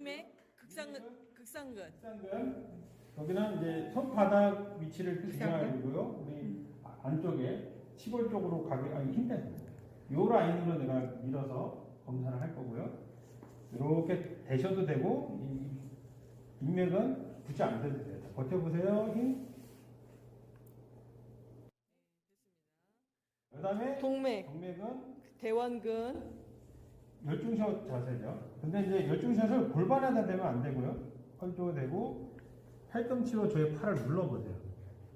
맥 극상근 극상근 극상근 여기는 이제 손바닥 위치를 조정하고요. 우리 안쪽에 시골 쪽으로 가게 아니 힘빼. 요 라인으로 내가 밀어서 검사를 할 거고요. 이렇게 대셔도 되고 이 인맥은 굳이 안 돼도 돼요. 자, 버텨보세요. 힘. 그다음에 동맥 정맥은 대원근 열중샷 자세죠. 근데 이제 열중샷을 골반에다 대면 안 되고요. 헐도 되고 팔꿈치로 저의 팔을 눌러보세요.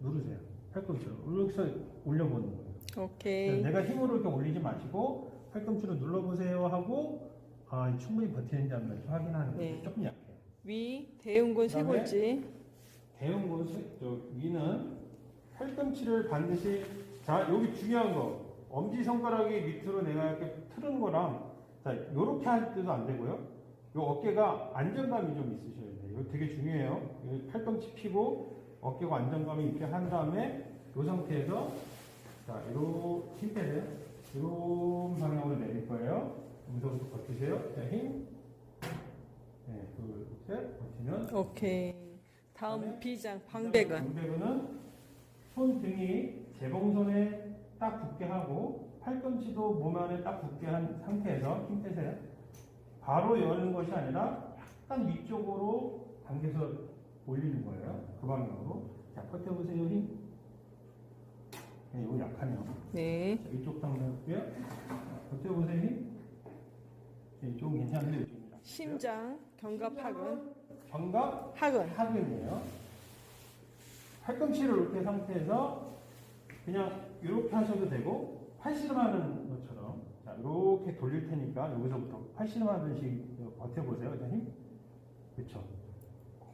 누르세요. 팔꿈치로. 여기서 올려보는 거예요. 오케이 내가 힘으로 이렇게 올리지 마시고 팔꿈치로 눌러보세요 하고 아, 충분히 버티는지 안 버티는지 확인하는 거예요. 네. 조금 약해요. 위 그다음에 쇄골지 곳, 저 위는 팔꿈치를 반드시 자 여기 중요한 거 엄지 손가락이 밑으로 내가 이렇게 틀은 거랑 자 요렇게 할 때도 안 되고요. 요 어깨가 안정감이 좀 있으셔야 돼요. 이거 되게 중요해요. 팔꿈치 피고 어깨가 안정감이 있게 한 다음에 요 상태에서 자 요로 힘 빼세요. 요런 방향으로 내릴 거예요. 여기서부터 버티세요. 자 힘. 네, 둘, 셋, 버티면 오케이 다음 비장 방백은 방백은 손 등이 재봉선에 딱 붙게 하고 팔꿈치도 몸 안에 딱 붙게 한 상태에서 힘 빼세요. 바로 여는 것이 아니라 약간 위쪽으로 당겨서 올리는 거예요. 그 방향으로. 자, 버텨보세요. 힘. 네, 이거 약하네요. 네 자, 이쪽 당겨고요. 버텨보세요. 힘. 네, 이쪽은 괜찮은데. 심장 견갑 하근 견갑 하근 하근이에요. 팔꿈치를 이렇게 상태에서 그냥 이렇게 하셔도 되고 팔씨름하는 것처럼 자 이렇게 돌릴 테니까 여기서부터 팔씨름하듯이 버텨보세요. 자 힘. 그렇죠.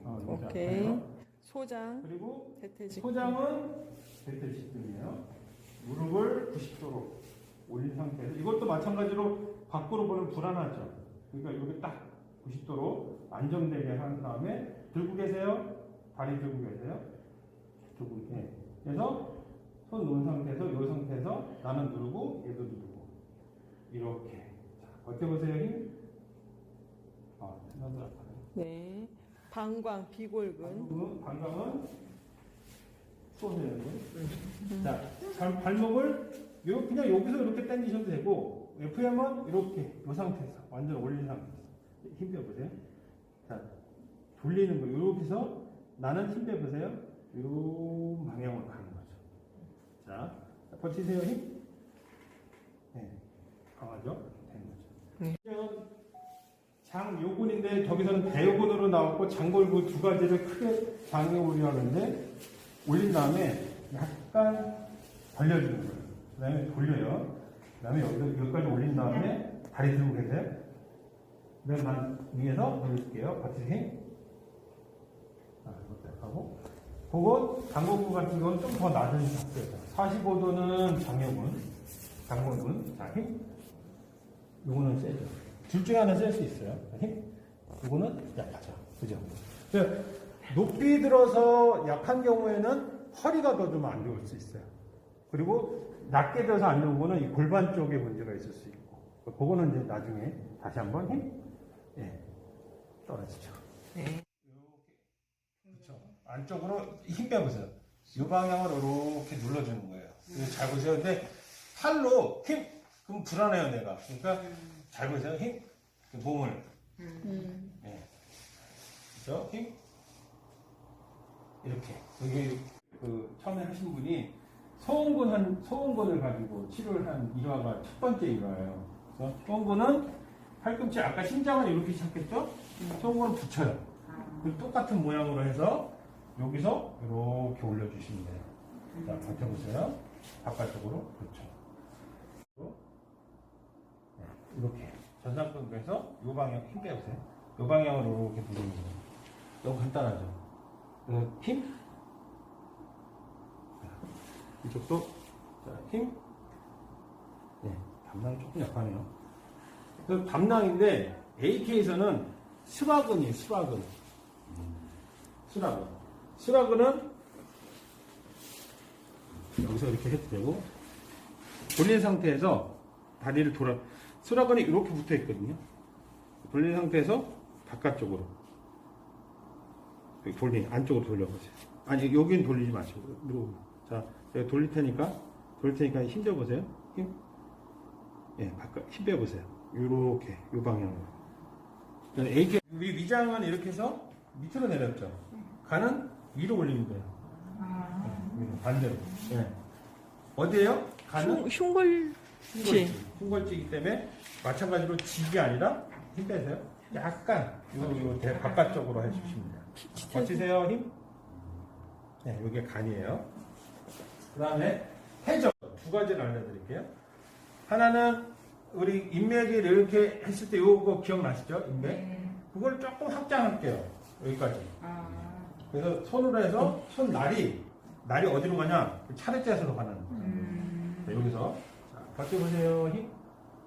어, 오케이. 할까요? 소장 그리고 대퇴직 소장은 대퇴식등이에요. 무릎을 90도로 올린 상태에서 이것도 마찬가지로 밖으로 보면 불안하죠. 그러니까 이렇게 딱 90도로 안정되게 한 다음에 들고 계세요. 다리 들고 계세요. 들고 이렇게. 그래서 손 놓은 상태에서 이 상태에서 나는 누르고 얘도 누르고 이렇게 자, 버텨보세요 힘. 아, 나도 아파요. 네 방광 비골근 방금은 방광은 쏘세요. 자, 발- 발목을 요 그냥 여기서 이렇게 당기셔도 되고 FM은 이렇게 이 상태에서 완전 올린 상태에서 힘 빼보세요. 자, 돌리는 거 여기서 나는 힘 빼보세요. 이런 방향으로 가는. 자, 버티세요 힘. 네, 강하죠? 되는 거죠. 네. 그냥 장 요근인데 저기서는 대요근으로 나왔고 장골구 두 가지를 크게 장에 올리하는데 올린 다음에 약간 벌려주는 거예요. 그 다음에 돌려요. 그 다음에 여기서 여기까지 올린 다음에 다리 들고 계세요. 그 다음에 난 위에서 올릴게요. 버티세요. 아, 이것도 하고. 그거 장골구 같은 건 좀 더 낮은 상태예요. 45도는 장요근, 장골근. 자, 힘. 요거는 세죠. 둘 중에 하나 셀수 있어요. 힘. 요거는 약하죠. 그죠? 높이 들어서 약한 경우에는 허리가 더 좀 안 좋을 수 있어요. 그리고 낮게 들어서 안 좋은 거는 이 골반 쪽에 문제가 있을 수 있고. 그거는 이제 나중에 다시 한번 힘. 예. 떨어지죠. 네. 안쪽으로 힘 빼보세요. 이 방향으로 이렇게 눌러주는 거예요. 잘 보세요. 근데 팔로 힘. 그럼 불안해요, 내가. 그러니까 잘 보세요. 힘. 그 몸을. 예. 그죠? 힘. 이렇게. 여기 그 처음에 하신 분이 소원근 한, 소원근을 가지고 치료를 한 일화가 첫 번째 일화예요. 그래서 소원근은 팔꿈치, 아까 심장은 이렇게 시작했죠? 소원근은 붙여요. 그 똑같은 모양으로 해서 여기서 이렇게 올려주시면 돼요. 자, 버텨보세요. 바깥쪽으로. 그렇죠. 네, 이렇게. 전상근에서 이 방향 힘 빼보세요. 이 방향으로 이렇게 부르는 거예요. 너무 간단하죠. 그래서 힘. 자, 이쪽도 자, 힘. 네, 담낭이 조금 약하네요. 그 담낭인데 AK에서는 수박근이에요. 수박근. 수락은. 수락은 여기서 이렇게 해도 되고, 돌린 상태에서 다리를 돌아, 수락은이 이렇게 붙어 있거든요. 돌린 상태에서 바깥쪽으로 돌리 안쪽으로 돌려보세요. 아니 여긴 돌리지 마시고 누르고 자 제가 돌릴 테니까 돌릴 테니까 힘 줘 보세요. 힘. 예, 바깥 힘 빼보세요. 요렇게 요 방향으로. 애기 우리 위장은 이렇게 해서 밑으로 내렸죠. 간은 위로 올리면 돼요. 위로, 반대로. 예. 어디에요? 간은 흉, 흉골지. 흉골지. 흉골지기 때문에 마찬가지로 직이 아니라 힘 빼세요. 약간 요, 요 대, 바깥쪽으로 해주시면 돼요. 버티세요 힘. 네, 이게 간이에요. 그 다음에 해적 두 가지를 알려드릴게요. 하나는 우리 인맥을 이렇게 했을 때 요거 기억나시죠? 인맥. 그걸 조금 확장할게요. 여기까지. 그래서 손으로 해서 손 날이 날이 어디로 가냐? 그 차례자세로 가는 거예요. 자, 여기서 자, 버텨보세요. 힘,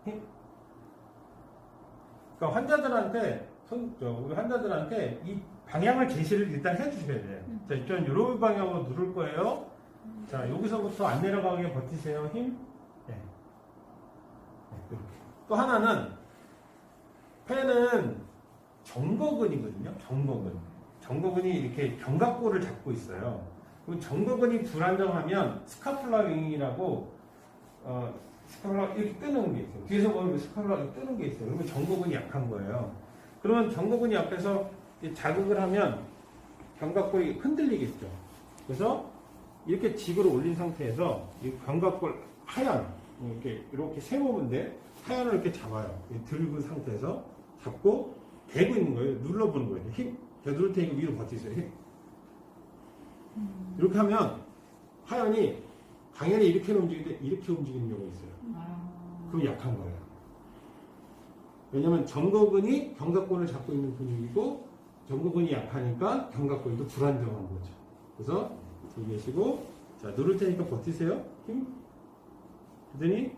힘. 그러니까 환자들한테 손, 저, 우리 환자들한테 이 방향을 제시를 일단 해주셔야 돼요. 자, 일단 이런 방향으로 누를 거예요. 자, 여기서부터 안 내려가게 버티세요. 힘. 네. 네, 이렇게. 또 하나는 폐는 정거근이거든요. 정거근. 정거근이 이렇게 견갑골을 잡고 있어요. 그 정거근이 불안정하면 스카플라 윙이라고 어, 스카플라 이렇게 뜨는 게 있어요. 뒤에서 보면 스카플라 이렇게 뜨는 게 있어요. 그러면 정거근이 약한 거예요. 그러면 정거근이 이 자극을 하면 견갑골이 흔들리겠죠. 그래서 이렇게 직으로 올린 상태에서 이 견갑골 하얀 이렇게 이렇게 세모인데 하얀을 이렇게 잡아요. 이 들고 상태에서 잡고 대고 있는 거예요. 눌러보는 거예요. 힘. 누를 테니까 위로 버티세요. 힘. 이렇게 하면 하얀이 당연히 이렇게 움직이는데 이렇게 움직이는 경우가 있어요. 그럼 약한 거예요. 왜냐면 정거근이 견갑골을 잡고 있는 근육이고 정거근이 약하니까 견갑골도 불안정한 거죠. 그래서 들고 계시고 자 누를 테니까 버티세요. 힘. 그러더니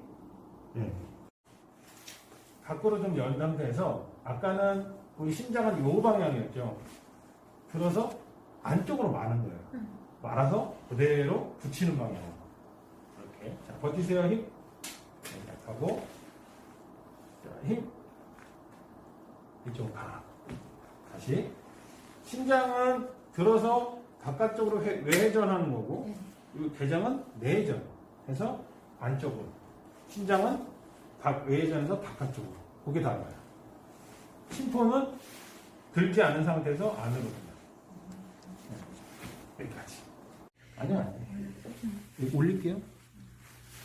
네. 밖으로 좀연 상태에서 아까는 우리 심장은 요 방향이었죠. 들어서 안쪽으로 마는 거예요. 말아서 그대로 붙이는 방향으로. 이렇게. 자, 버티세요, 힘. 네, 약하고. 자, 힘. 이쪽 가. 다시. 심장은 들어서 바깥쪽으로 회, 외회전하는 거고, 이 대장은 내회전. 해서 안쪽으로. 심장은 바- 외회전해서 바깥쪽으로. 그게 달라요. 심포는 들지 않은 상태에서 안으로 그냥. 네, 여기까지. 아니요, 아니요. 올릴게요.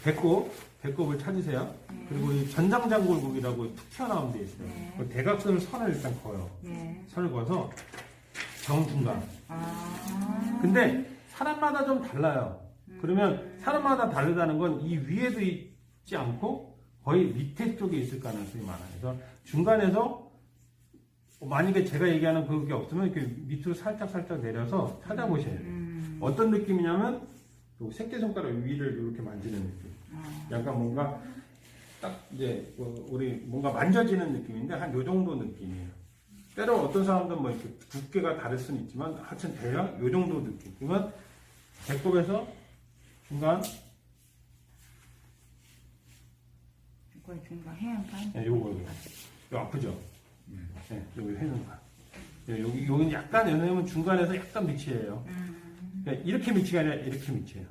배꼽, 배꼽을 찾으세요. 그리고 이 전장장골국이라고 툭 튀어나온 데 있어요. 네. 그 대각선을 선을 일단 그어요. 네. 선을 그어서 정중간. 아. 근데 사람마다 좀 달라요. 그러면 사람마다 다르다는 건 이 위에도 있지 않고 거의 밑에 쪽에 있을 가능성이 많아요. 그래서 중간에서 만약에 제가 얘기하는 그게 없으면 이렇게 밑으로 살짝 살짝 내려서 찾아보셔야 돼요. 음. 어떤 느낌이냐면 요 새끼손가락 위를 이렇게 만지는 느낌. 아. 약간 뭔가 딱 이제 뭐 우리 뭔가 만져지는 느낌인데 한 요 정도 느낌이에요. 때로 어떤 사람들은 뭐 이렇게 두께가 다를 수는 있지만 하여튼 대략 요 정도 느낌. 그러면 배꼽에서 중간 이거 중간 해안가. 네, 요거 요거 요 아프죠? 네, 여기 해는 거. 네, 여기 여기는 약간 왜냐면 중간에서 약간 밑이에요. 음. 그러니까 이렇게 밑이가 아니라 이렇게 밑이에요.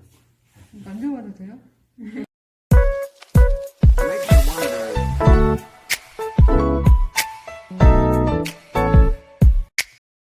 만져봐도 돼요?